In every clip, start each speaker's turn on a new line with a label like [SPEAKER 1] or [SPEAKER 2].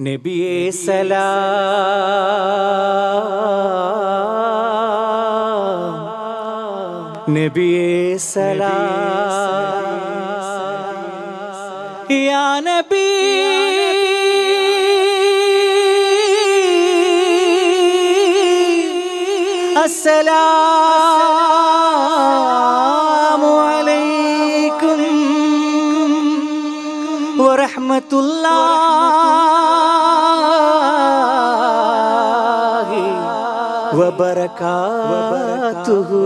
[SPEAKER 1] നബിയേ സലാ നബിയേ സലാ യാ നബി السلام عليكم ورحمة الله വബറകാതുഹു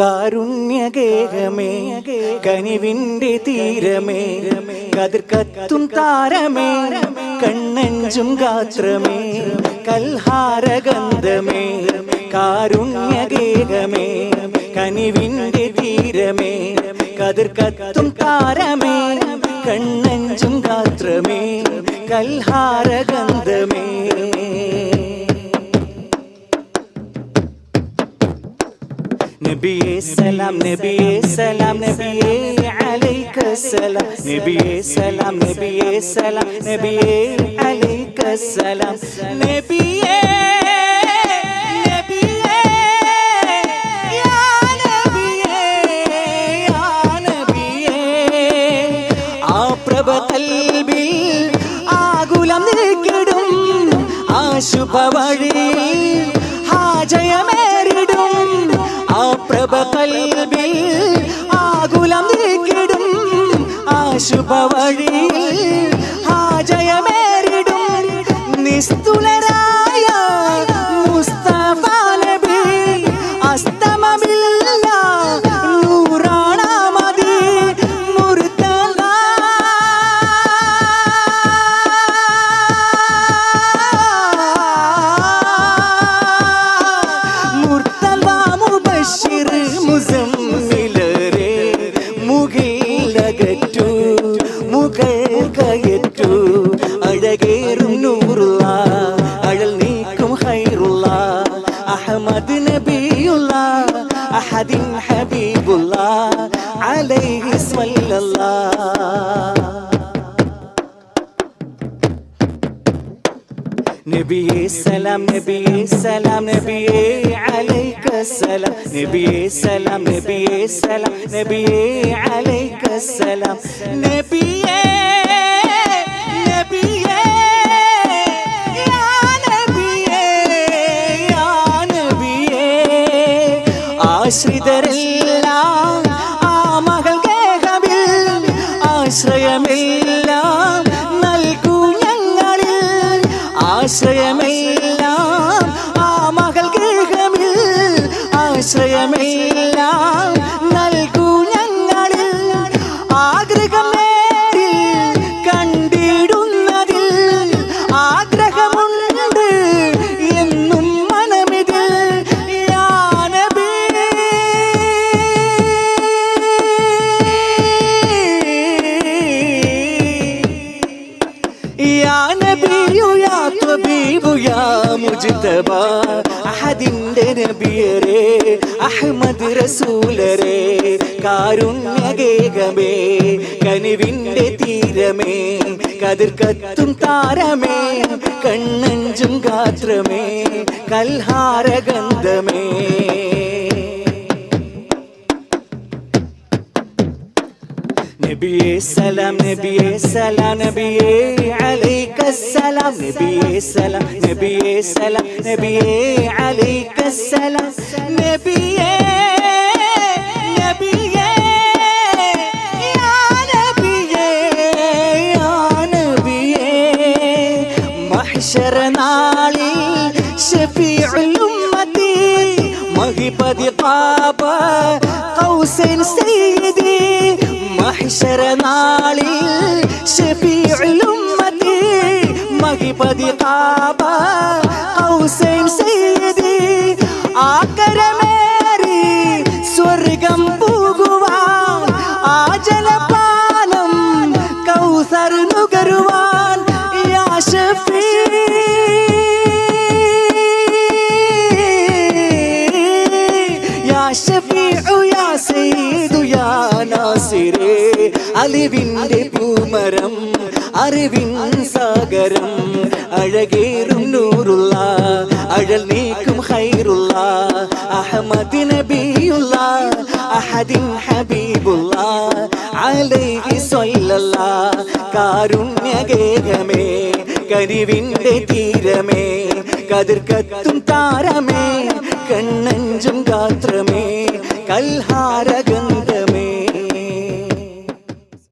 [SPEAKER 1] കാരുണ്യകേരമേ കനിവിന്റെ തീരമേ കതിർ കത്തും താരമേ കണ്ണഞ്ചും ഗാത്രമേ കൽഹാരഗന്ധമേ കാരുണ്യകേരമേ കനിവിന്റെ തീരമേ കതിർ കത്തും താരമേ കണ്ണഞ്ചും ഗാത്രമേ കൽഹാരഗന്ധമേ നബിയേ സലാം നബിയേ സലാം നബിയേ അലൈക സലാം നബിയേ സലാം നബിയേ സലാം നബിയേ അലൈക സലാം നബിയേ നബിയേ യാ നബിയേ യാ നബിയേ ആ പ്രഭ കൽബിൽ ആ ശുഭവഴിയിൽ ഹാജയമേറിടും ആ പ്രഭ കൽബിൽ ആകുലം നീക്കിടും. ആ ശുഭവഴിയിൽ محمد نبي الله أحد حبيب الله عليه اسم الله. نبي السلام نبي السلام نبي عليك السلام. نبي السلام نبي السلام نبي عليك السلام. ആശ്രിതരെല്ലാം ആ മകൾ കേഹവിൽ ആശ്രയമെല്ലാം നൽകൂ ഞങ്ങളിൽ ആശ്രയമെല്ലാം യാ മുജ്തബ അഹദിന്റെ നബിയരെ അഹമ്മദ് റസൂലരെ കാരുണ്യകേകമേ കനിവിന്റെ തീരമേ കതിർ കത്തും താരമേ കണ്ണഞ്ചും ഗാത്രമേ കൽഹാരഗന്ധമേ نبي السلام نبي السلام نبي عليك السلام نبي السلام نبي السلام نبي عليك السلام نبي نبي يا نبي يا نبي. محشر نالي شفيع الأمة مغيبة قابة قوسين سيد മഹ്ശറ നാളിൽ ഷഫീഉൽ ഉമ്മത്തി മഹിപതി കാബ ഖൗസൈൻ സയ്യിദി ആകരമേറി അലിവിന്റെ പൂമരം അറിവിൻ സാഗരം അഴകേറും നൂറുള്ള അഴൽ നീക്കും ഹൈറുള്ള അഹമ്മദ് നബിയുള്ള അഹദിൻ ഹബീബുള്ള അലൈഹി സ്വല്ലല്ല കാരുണ്യഗേഹമേ കരിവിന്റെ തീരമേ കതിർക്കത്തും താരമേ കണ്ണഞ്ചും ഗാത്രമേ കൽഹ